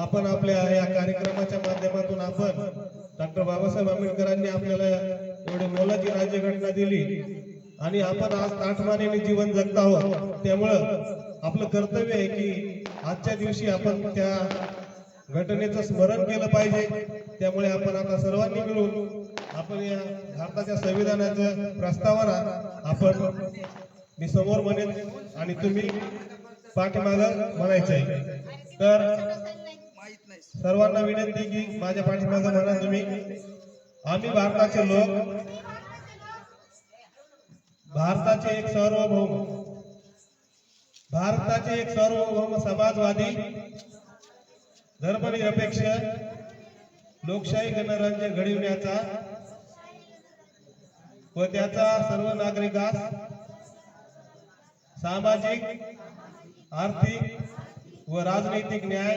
आपण आपल्या या कार्यक्रमाच्या माध्यमातून आपण डॉक्टर बाबासाहेब आंबेडकरांनी आपल्याला एवढी मोलाची राज्यघटना दिली. आणि आपण आज ताठमानेने जीवन जगत आहोत. त्यामुळं आपलं कर्तव्य आहे की आजच्या दिवशी आपण त्या घटनेचं स्मरण केलं पाहिजे. त्यामुळे आपण आता सर्वांनी मिळून आपण या भारताच्या संविधानाच्या प्रस्तावाला आपण मी समोर म्हणेन आणि तुम्ही पाठीमाग म्हणायचं आहे तर सर्वांना विनंती की माझ्या पाठीमाग म्हणा तुम्ही. आम्ही भारताचे लोक. भारताचे एक सार्वभौम. भारताचे एक सार्वभौम समाजवादी. धर्मनिरपेक्ष. लोकशाही गणराज्य घडविण्याचा व त्याचा सर्व नागरिकास सामाजिक आर्थिक व राजनैतिक न्याय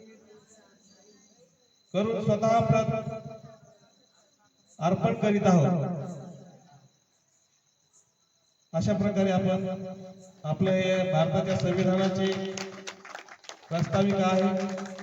करून स्वतः अर्पण करीत आहोत. अशा प्रकारे आपण आपल्या हे भारताच्या संविधानाचे प्रस्ताविका आहे.